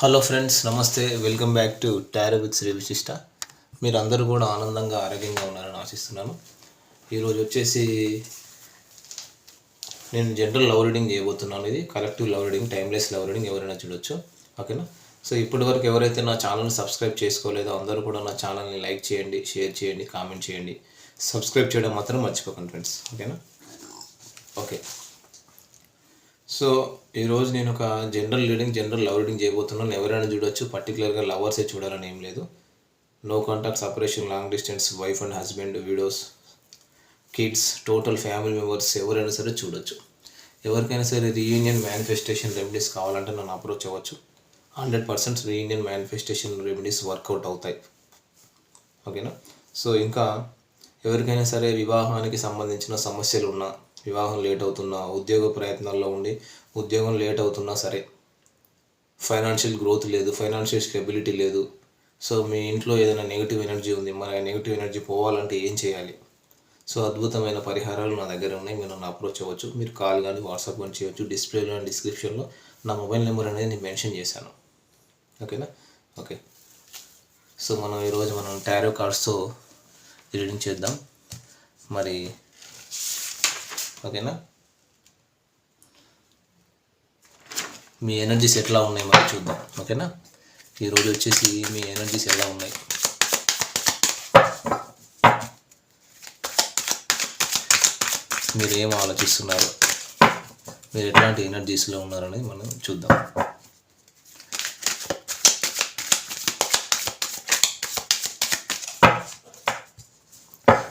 Hello friends నమస్తే. Welcome back to tarot with Shri Vishishta మీరు అందరూ కూడా ఆనందంగా ఆరోగ్యంగా ఉన్నారని ఆశిస్తున్నాను. ఈరోజు వచ్చేసి నేను జనరల్ లవ్ రీడింగ్ చేయబోతున్నాను. ఇది collective love reading timeless love reading ఎవరైనా చూడొచ్చు. ఓకేనా సో ఇప్పటివరకు ఎవరైతే నా ఛానల్ని సబ్స్క్రైబ్ చేసుకోలేదో అందరూ కూడా నా ఛానల్ని లైక్ చేయండి షేర్ చేయండి కామెంట్ చేయండి. సబ్స్క్రైబ్ చేయడం మాత్రం మర్చిపోకండి ఫ్రెండ్స్ ఓకేనా ఓకే సో ఈరోజు నేను ఒక general reading general love reading చేయబోతున్నాను. ఎవరైనా చూడొచ్చు పర్టికులర్గా లవర్సే చూడాలని ఏం లేదు. No contact separation long distance wife and husband videos kids total family members ఎవరైనా సరే చూడొచ్చు. ఎవరికైనా సరే రీయూనియన్ మేనిఫెస్టేషన్ రెమెడీస్ కావాలంటే నన్ను అప్రోచ్ అవ్వచ్చు. Hundred percent reunion manifestation remedies work out అవుతాయి. ఓకేనా? సో ఇంకా ఎవరికైనా సరే వివాహానికి సంబంధించిన సమస్యలు ఉన్నా వివాహం లేట్ అవుతున్నా ఉద్యోగ ప్రయత్నాల్లో ఉండి ఉద్యోగం లేట్ అవుతున్నా సరే ఫైనాన్షియల్ గ్రోత్ లేదు ఫైనాన్షియల్ స్టెబిలిటీ లేదు. సో మీ ఇంట్లో ఏదైనా నెగిటివ్ ఎనర్జీ ఉంది మరి ఆ నెగిటివ్ ఎనర్జీ పోవాలంటే ఏం చేయాలి? సో అద్భుతమైన పరిహారాలు నా దగ్గర ఉన్నాయి మీరు నన్ను అప్రోచ్ అవ్వచ్చు. మీరు కాల్ కానీ వాట్సాప్ కానీ చేయవచ్చు డిస్ప్లేలో అండ్ డిస్క్రిప్షన్లో నా మొబైల్ నెంబర్ అనేది నేను మెన్షన్ చేశాను. ఓకేనా? ఓకే. సో మనం ఈరోజు మనం టారో కార్డ్స్తో రీడింగ్ చేద్దాం. మరి ఓకేనా? మీ ఎనర్జీస్ ఎట్లా ఉన్నాయి మరి చూద్దాం ఓకేనా? ఈరోజు వచ్చేసి మీ ఎనర్జీస్ ఎలా ఉన్నాయి? మీరు ఏం ఆలోచిస్తున్నారు? మీరు ఎట్లాంటి ఎనర్జీస్లో ఉన్నారనేది మనం చూద్దాం.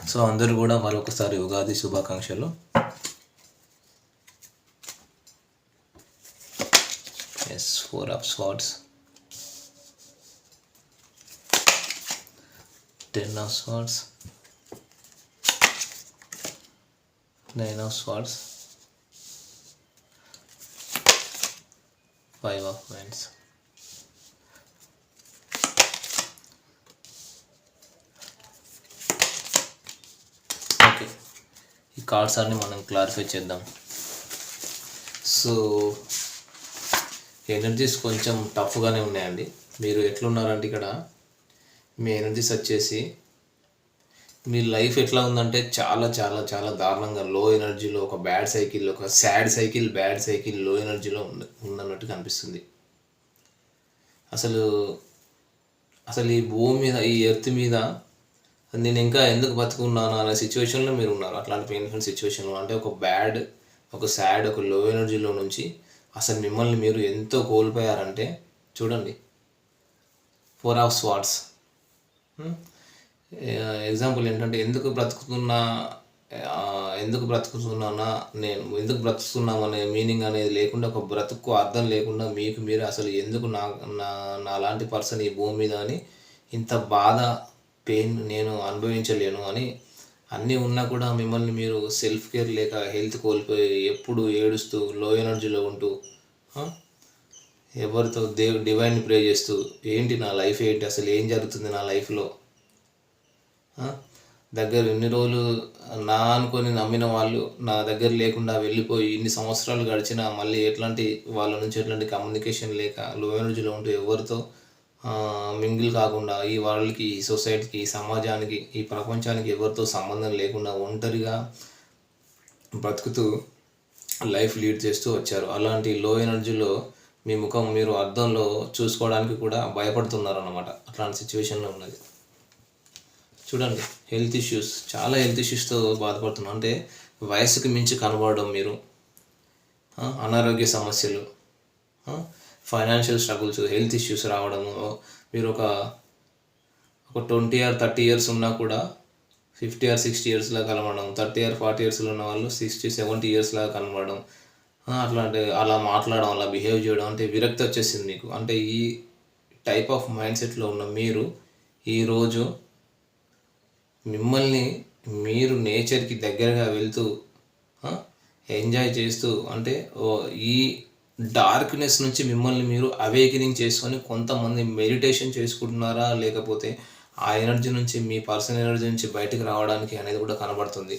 సో అందరూ కూడా మరొకసారి ఉగాది శుభాకాంక్షలు. Yes four of swords ten of swords nine of swords five of minds okay ఈ కార్డ్స్ అన్ని మనం క్లారిఫై చేద్దాం. సో ఎనర్జీస్ కొంచెం టఫ్గానే ఉన్నాయండి. మీరు ఎట్లున్నారంటే ఇక్కడ మీ ఎనర్జీస్ వచ్చేసి మీ లైఫ్ ఎట్లా ఉందంటే చాలా చాలా చాలా దారుణంగా లో ఎనర్జీలో ఒక బ్యాడ్ సైకిల్ ఒక సాడ్ సైకిల్ బ్యాడ్ సైకిల్లో ఎనర్జీలో ఉంది ఉందన్నట్టు కనిపిస్తుంది. అసలు అసలు ఈ భూమి మీద ఈ ఎర్త్ మీద నేను ఇంకా ఎందుకు బతుకున్నాను అనే సిచ్యువేషన్లో మీరు ఉన్నారు. అట్లాంటి పెయిన్ఫుల్ సిచ్యువేషన్లో అంటే ఒక బ్యాడ్ ఒక సాడ్ ఒక లో ఎనర్జీలో నుంచి అసలు మిమ్మల్ని మీరు ఎంతో కోల్పోయారంటే చూడండి. ఫోర్ ఆఫ్ స్వాట్స్ ఎగ్జాంపుల్ ఏంటంటే ఎందుకు బ్రతుకుతున్నా ఎందుకు బ్రతుకుతున్నానా నేను ఎందుకు బ్రతుకుతున్నాం అనే మీనింగ్ అనేది లేకుండా ఒక బ్రతుకు అర్థం లేకుండా మీకు మీరు అసలు ఎందుకు నా నా లాంటి పర్సన్ ఈ భూమి మీద అని ఇంత బాధ పెయిన్ నేను అనుభవించలేను అని అన్నీ ఉన్నా కూడా మిమ్మల్ని మీరు సెల్ఫ్ కేర్ లేక హెల్త్ కోల్పోయి ఎప్పుడు ఏడుస్తూ లో ఎనర్జీలో ఉంటూ ఎవరితో దేవ్ డివైన్ ప్రే చేస్తూ ఏంటి నా లైఫ్ ఏంటి? అసలు ఏం జరుగుతుంది నా లైఫ్లో దగ్గర ఇన్ని రోజులు నా అనుకొని నమ్మిన వాళ్ళు నా దగ్గర లేకుండా వెళ్ళిపోయి ఇన్ని సంవత్సరాలు గడిచినా మళ్ళీ ఎట్లాంటి వాళ్ళ నుంచి ఎట్లాంటి కమ్యూనికేషన్ లేక లో ఎనర్జీలో ఉంటూ ఎవరితో మింగిల్ కాకుండా ఈ వాళ్ళకి ఈ సొసైటీకి ఈ సమాజానికి ఈ ప్రపంచానికి ఎవరితో సంబంధం లేకుండా ఒంటరిగా బ్రతుకుతూ లైఫ్ లీడ్ చేస్తూ వచ్చారు. అలాంటి లో ఎనర్జీలో మీ ముఖం మీరు అర్థంలో చూసుకోవడానికి కూడా భయపడుతున్నారు అన్నమాట అట్లాంటి సిచ్యువేషన్లో ఉన్నది. చూడండి హెల్త్ ఇష్యూస్ చాలా హెల్త్ ఇష్యూస్తో బాధపడుతున్నాం. అంటే వయసుకు మించి కనబడడం మీరు. అనారోగ్య సమస్యలు. ఫైనాన్షియల్ స్ట్రగుల్స్ హెల్త్ ఇష్యూస్ రావడము మీరు ఒక ఒక ట్వంటీ ఆర్ థర్టీ ఇయర్స్ ఉన్నా కూడా ఫిఫ్టీ ఆర్ సిక్స్టీ ఇయర్స్లా కనబడడం థర్టీ ఆర్ ఫార్టీ ఇయర్స్లో ఉన్న వాళ్ళు సిక్స్టీ సెవెంటీ ఇయర్స్లా కనబడడం అట్లాంటి అలా మాట్లాడడం అలా బిహేవ్ చేయడం అంటే విరక్తి వచ్చేసింది మీకు. అంటే ఈ టైప్ ఆఫ్ మైండ్ సెట్లో ఉన్న మీరు ఈరోజు మిమ్మల్ని మీరు నేచర్కి దగ్గరగా వెళ్తూ ఎంజాయ్ చేస్తూ అంటే ఓ ఈ డార్క్నెస్ నుంచి మిమ్మల్ని మీరు అవేకినింగ్ చేసుకొని కొంతమంది మెడిటేషన్ చేసుకుంటున్నారా? లేకపోతే ఆ ఎనర్జీ నుంచి మీ పర్సనల్ ఎనర్జీ నుంచి బయటకు రావడానికి అనేది కూడా కనబడుతుంది.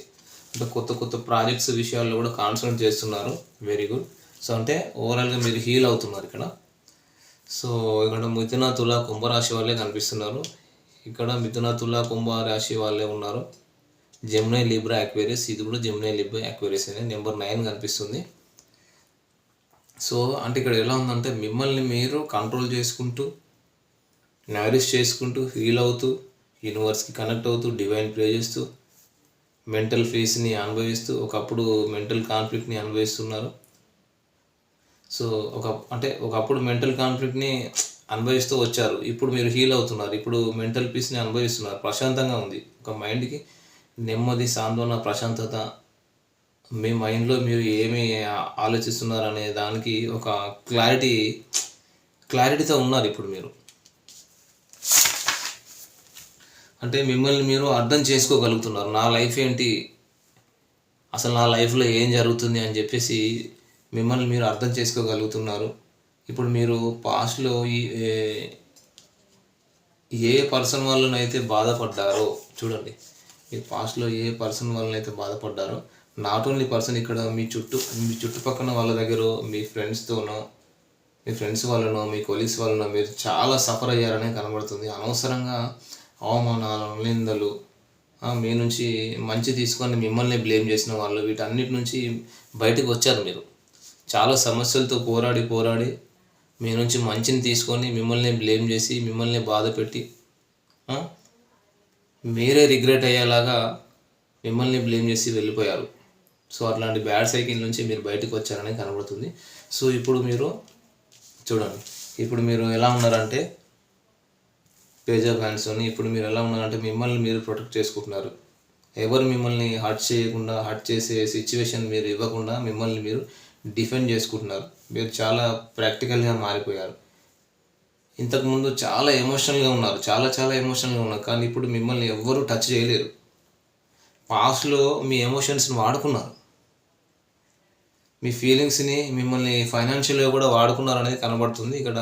అంటే కొత్త కొత్త ప్రాజెక్ట్స్ విషయాల్లో కూడా కాన్సన్ట్రేట్ చేస్తున్నారు. వెరీ గుడ్ సో అంటే ఓవరాల్గా మీరు హీల్ అవుతున్నారు ఇక్కడ. సో ఇక్కడ మిథున తుల కుంభరాశి వాళ్ళే కనిపిస్తున్నారు. ఇక్కడ మిథున తుల కుంభరాశి వాళ్ళే ఉన్నారు. జెమ్నై లిబ్రా యాక్వేరియస్ ఇది కూడా జెమ్నై లిబ్రా యాక్వేరియస్ అనే నెంబర్ నైన్ కనిపిస్తుంది. సో అంటే ఇక్కడ ఎలా ఉందంటే మిమ్మల్ని మీరు కంట్రోల్ చేసుకుంటూ నారిష్ చేసుకుంటూ హీల్ అవుతూ యూనివర్స్కి కనెక్ట్ అవుతూ డివైన్ ప్రే చేస్తూ మెంటల్ ఫేస్ని అనుభవిస్తూ ఒకప్పుడు మెంటల్ కాన్ఫ్లిక్ట్ని అనుభవిస్తున్నారు. సో ఒక అంటే ఒకప్పుడు మెంటల్ కాన్ఫ్లిక్ట్ని అనుభవిస్తూ వచ్చారు. ఇప్పుడు మీరు హీల్ అవుతున్నారు. ఇప్పుడు మెంటల్ పీస్ని అనుభవిస్తున్నారు. ప్రశాంతంగా ఉంది. ఒక మైండ్కి నెమ్మది సాంత్వన ప్రశాంతత మీ మైండ్లో మీరు ఏమి ఆలోచిస్తున్నారు అనే దానికి ఒక క్లారిటీ క్లారిటీతో ఉన్నారు ఇప్పుడు మీరు. అంటే మిమ్మల్ని మీరు అర్థం చేసుకోగలుగుతున్నారు. నా లైఫ్ ఏంటి? అసలు నా లైఫ్లో ఏం జరుగుతుంది అని చెప్పేసి మిమ్మల్ని మీరు అర్థం చేసుకోగలుగుతున్నారు. ఇప్పుడు మీరు పాస్ట్లో ఈ ఏ- పర్సన్ వల్లనైతే బాధపడ్డారో చూడండి. మీరు పాస్ట్లో ఏ పర్సన్ వల్లనైతే బాధపడ్డారో నాట్ ఓన్లీ పర్సన్ ఇక్కడ మీ చుట్టూ మీ చుట్టుపక్కల వాళ్ళ దగ్గర మీ ఫ్రెండ్స్తోనో మీ ఫ్రెండ్స్ వాళ్ళనో మీ కొలీగ్స్ వాళ్ళనో మీరు చాలా సఫర్ అయ్యారనే కనబడుతుంది. అనవసరంగా అవమానాలు నిందలు మీ నుంచి మంచి తీసుకొని మిమ్మల్ని బ్లేమ్ చేసిన వాళ్ళు వీటన్నిటి నుంచి బయటకు వచ్చారు మీరు. చాలా సమస్యలతో పోరాడి పోరాడి మీ నుంచి మంచిని తీసుకొని మిమ్మల్ని బ్లేమ్ చేసి మిమ్మల్ని బాధ పెట్టి మీరే రిగ్రెట్ అయ్యేలాగా మిమ్మల్ని బ్లేమ్ చేసి వెళ్ళిపోయారు. సో అట్లాంటి బ్యాడ్ సైకిల్ నుంచి మీరు బయటకు వచ్చారని కనబడుతుంది. సో ఇప్పుడు మీరు చూడండి. ఇప్పుడు మీరు ఎలా ఉన్నారంటే పేజ్ ఆఫ్ హ్యాండ్స్తోని ఇప్పుడు మీరు ఎలా ఉన్నారంటే మిమ్మల్ని మీరు ప్రొటెక్ట్ చేసుకుంటున్నారు. ఎవరు మిమ్మల్ని హర్ట్ చేయకుండా హర్ట్ చేసే సిచ్యువేషన్ మీరు ఇవ్వకుండా మిమ్మల్ని మీరు డిఫెండ్ చేసుకుంటున్నారు. మీరు చాలా ప్రాక్టికల్గా మారిపోయారు. ఇంతకుముందు చాలా ఎమోషనల్గా ఉన్నారు. చాలా చాలా ఎమోషనల్గా ఉన్నారు. కానీ ఇప్పుడు మిమ్మల్ని ఎవ్వరూ టచ్ చేయలేరు. పాస్ట్లో మీ ఎమోషన్స్ని వాడుకున్నారు. మీ ఫీలింగ్స్ని మిమ్మల్ని ఫైనాన్షియల్గా కూడా వాడుకున్నారనేది కనబడుతుంది. ఇక్కడ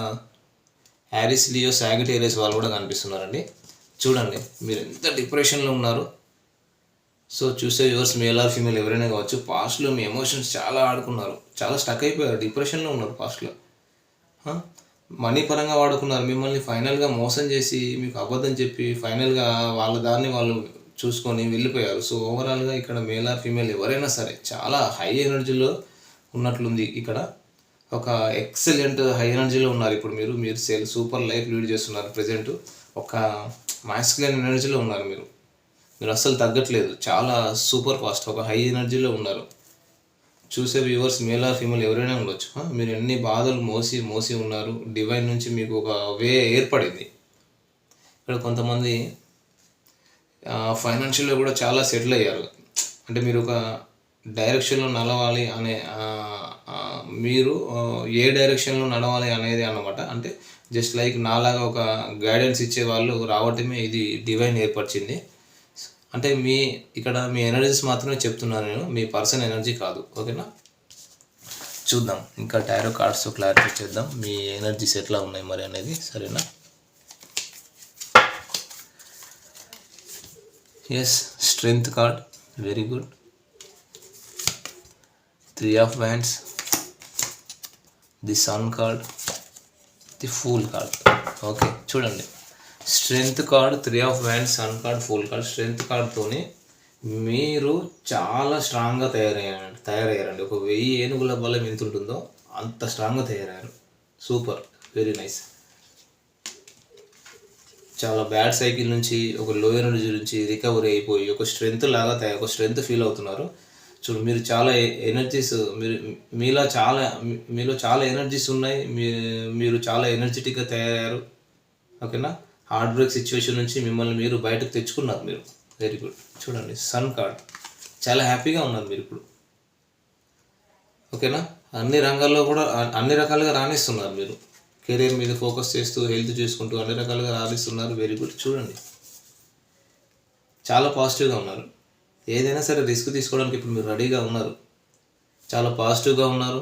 హ్యారిస్ లియో సాగిటేరియస్ వాళ్ళు కూడా కనిపిస్తున్నారండి. చూడండి మీరు ఎంత డిప్రెషన్లో ఉన్నారు. సో చూసే యువర్స్ మేల్ ఆర్ ఫీమేల్ ఎవరైనా కావచ్చు పాస్ట్లో మీ ఎమోషన్స్ చాలా ఆడుకున్నారు. చాలా స్టక్ అయిపోయారు డిప్రెషన్లో ఉన్నారు పాస్ట్లో. మనీ పరంగా వాడుకున్నారు మిమ్మల్ని ఫైనల్గా మోసం చేసి మీకు అబద్ధం చెప్పి ఫైనల్గా వాళ్ళ దాన్ని వాళ్ళు చూసుకొని వెళ్ళిపోయారు. సో ఓవరాల్గా ఇక్కడ మేల్ ఆర్ ఫీమేల్ ఎవరైనా సరే చాలా హై ఎనర్జీలో ఉన్నట్లుంది ఇక్కడ. ఒక ఎక్సలెంట్ హై ఎనర్జీలో ఉన్నారు ఇప్పుడు మీరు. మీరు సేల్ సూపర్ లైఫ్ లీడ్ చేస్తున్నారు ప్రజెంట్ ఒక మాస్కులైన్ ఎనర్జీలో ఉన్నారు మీరు. మీరు అస్సలు తగ్గట్లేదు. చాలా సూపర్ ఫాస్ట్ ఒక హై ఎనర్జీలో ఉన్నారు. చూసే వ్యూవర్స్ మేల్ ఆర్ ఫీమేల్ ఎవరైనా ఉండొచ్చు. మీరు ఎన్ని బాధలు మోసి మోసి ఉన్నారు. డివైన్ నుంచి మీకు ఒక వే ఏర్పడింది. ఇక్కడ కొంతమంది ఫైనాన్షియల్గా కూడా చాలా సెటిల్ అయ్యారు. అంటే మీరు ఒక డైరెక్షన్లో నడవాలి అనే మీరు ఏ డైరెక్షన్లో నడవాలి అనేది అన్నమాట. అంటే జస్ట్ లైక్ నాలాగా ఒక గైడెన్స్ ఇచ్చే వాళ్ళు రావటమే ఇది డివైన్ ఏర్పరిచింది. అంటే మీ ఇక్కడ మీ ఎనర్జీస్ మాత్రమే చెప్తున్నాను నేను మీ పర్సన్ ఎనర్జీ కాదు. ఓకేనా? చూద్దాం. ఇంకా టైరో కార్డ్స్ క్లారిఫై చేద్దాం. మీ ఎనర్జీస్ ఎట్లా ఉన్నాయి మరి అనేది. సరేనా? Yes strength card very good three of wands the sun card the fool card okay చూడండి. Strength card three of wands sun card fool card strength కార్డ్తోని మీరు చాలా స్ట్రాంగ్గా తయారయ్యారండి తయారయ్యారండి. ఒక వెయ్యి ఏనుగుల బలం ఎంత ఉంటుందో అంత స్ట్రాంగ్గా తయారయ్యారు. సూపర్ వెరీ నైస్ చాలా బ్యాడ్ సైకిల్ నుంచి ఒక లో ఎనర్జీ నుంచి రికవరీ అయిపోయి ఒక స్ట్రెంత్ లాగా తయారు ఒక స్ట్రెంత్ ఫీల్ అవుతున్నారు. చూడు మీరు చాలా ఎనర్జీస్ మీరు మీలో చాలా మీలో చాలా ఎనర్జీస్ ఉన్నాయి మీ మీరు చాలా ఎనర్జెటిక్గా తయారయ్యారు. ఓకేనా? హార్డ్ బ్రేక్ సిచ్యువేషన్ నుంచి మిమ్మల్ని మీరు బయటకు తెచ్చుకున్నారు మీరు. వెరీ గుడ్ చూడండి సన్ కార్డ్ చాలా హ్యాపీగా ఉన్నారు మీరు ఇప్పుడు. ఓకేనా? అన్ని రంగాల్లో కూడా అన్ని రకాలుగా రాణిస్తున్నారు మీరు. కెరీర్ మీద ఫోకస్ చేస్తూ హెల్త్ చూసుకుంటూ అన్ని రకాలుగా రాణిస్తున్నారు. వెరీ గుడ్ చూడండి. చాలా పాజిటివ్గా ఉన్నారు. ఏదైనా సరే రిస్క్ తీసుకోవడానికి ఇప్పుడు మీరు రెడీగా ఉన్నారు. చాలా పాజిటివ్గా ఉన్నారు.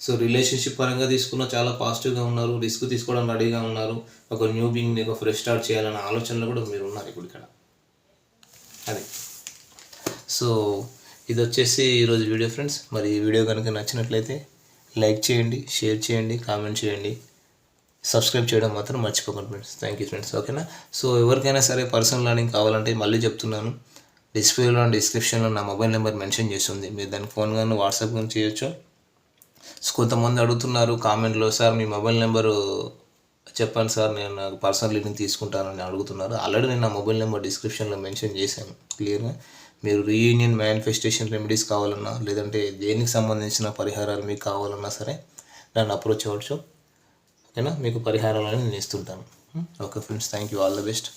సో రిలేషన్షిప్ పరంగా తీసుకున్న చాలా పాజిటివ్గా ఉన్నారు. రిస్క్ తీసుకోవడానికి రెడీగా ఉన్నారు. ఒక న్యూ బింగ్ని ఒక ఫ్రెష్ స్టార్ట్ చేయాలన్న ఆలోచనలో కూడా మీరు ఉన్నారు ఇప్పుడు ఇక్కడ. అది. సో ఇది వచ్చేసి ఈరోజు వీడియో ఫ్రెండ్స్. మరి ఈ వీడియో కనుక నచ్చినట్లయితే లైక్ చేయండి షేర్ చేయండి కామెంట్ చేయండి. సబ్స్క్రైబ్ చేయడం మాత్రం మర్చిపోకండి ఫ్రెండ్స్. Thank you friends. ఓకేనా? సో ఎవరికైనా సరే పర్సనల్ లర్నింగ్ కావాలంటే మళ్ళీ చెప్తున్నాను. డిస్ప్లేలో డిస్క్రిప్షన్లో నా మొబైల్ నెంబర్ మెన్షన్ చేస్తుంది. మీరు దాన్ని ఫోన్ కానీ వాట్సాప్ కానీ చేయొచ్చు. సో కొంతమంది అడుగుతున్నారు కామెంట్లో సార్ మీ మొబైల్ నెంబరు చెప్పండి సార్ నేను నాకు పర్సనల్ లీడింగ్ తీసుకుంటానని అడుగుతున్నారు. ఆల్రెడీ నేను నా మొబైల్ నెంబర్ డిస్క్రిప్షన్లో మెన్షన్ చేశాను. క్లియర్గా మీరు రీయూనియన్ మేనిఫెస్టేషన్ రెమెడీస్ కావాలన్నా లేదంటే దేనికి సంబంధించిన పరిహారాలు మీకు కావాలన్నా సరే నన్ను అప్రోచ్ అవ్వచ్చు. ఓకేనా? మీకు పరిహారాలను నేను ఇస్తుంటాను. Okay friends thank you all the best